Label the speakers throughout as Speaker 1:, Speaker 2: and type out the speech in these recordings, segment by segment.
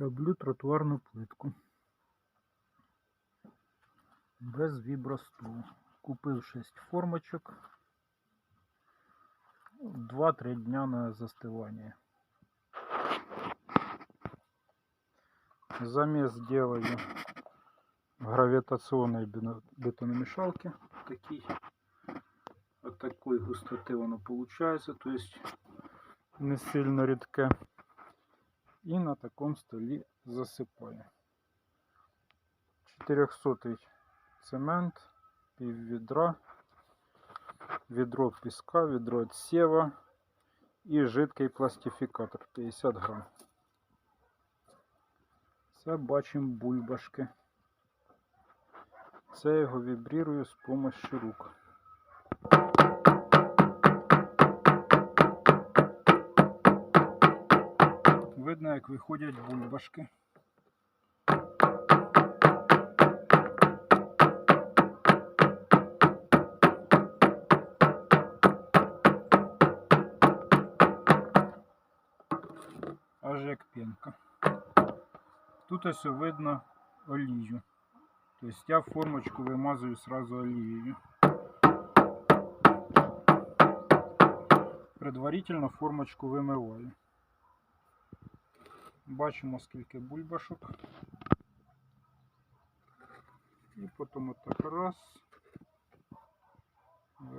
Speaker 1: Роблю тротуарну плитку. Без вібростолу. Купив 6 формочок. 2-3 дня на застывание. Замес делаю гравитационной бетономешалке. Такий, от такой густоты оно получается, то есть не сильно рідке. І на такому столі засипаю. 400 цемент, пів відра, відро піска, відро отсєва і жидкий пластифікатор 50 грам. Це бачимо бульбашки. Це його вібрирую з допомогою рук. Видно, як виходять бульбашки. Аж як пінка. Тут ось видно олію. Тобто я формочку вимазую сразу олією. Предварительно формочку вимиваю. Бачимо скільки бульбашок. І потім отак раз.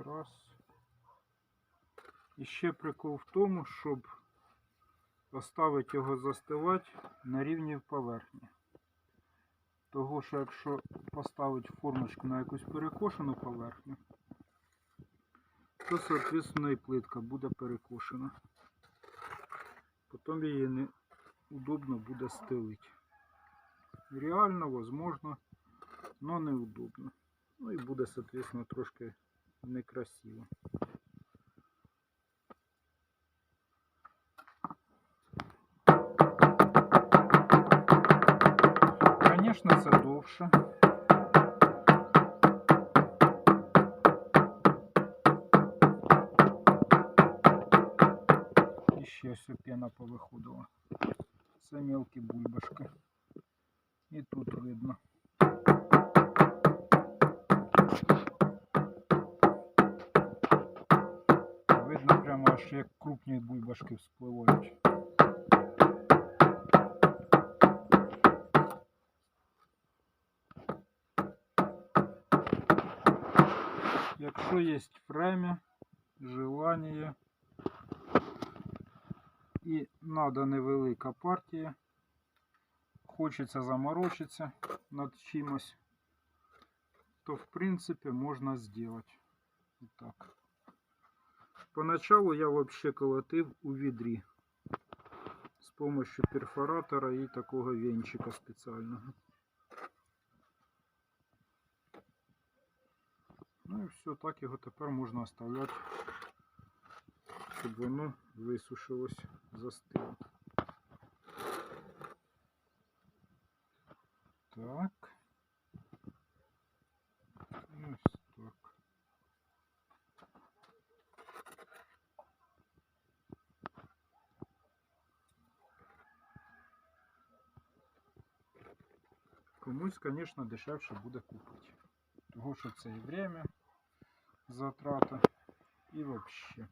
Speaker 1: Раз. І ще прикол в тому, щоб поставити його застивати на рівні поверхні. Того, що якщо поставити формочку на якусь перекошену поверхню, то, соответственно, і плитка буде перекошена. Потім її не удобно буде стелити. Реально, возможно, но неудобно. Ну і буде, соответственно, трошки некрасиво. Звісно, це довше. Ще все пена повиходила. Це мелкі бульбашки. І тут видно. Видно прямо аж як крупні бульбашки вспливають. Якщо є время, желание І надо невелика партія, хочеться заморочитися над чимось, то в принципі можна зробити. Так. Поначалу я вообще колотив у відрі з помощью перфоратора і такого венчика спеціального. Ну і все, так його тепер можна оставляти, щоб воно висушилось, застило. Так. Ось так. Комусь, звісно, дешевше буде купити. Того, що це і время, затрата, і вообще.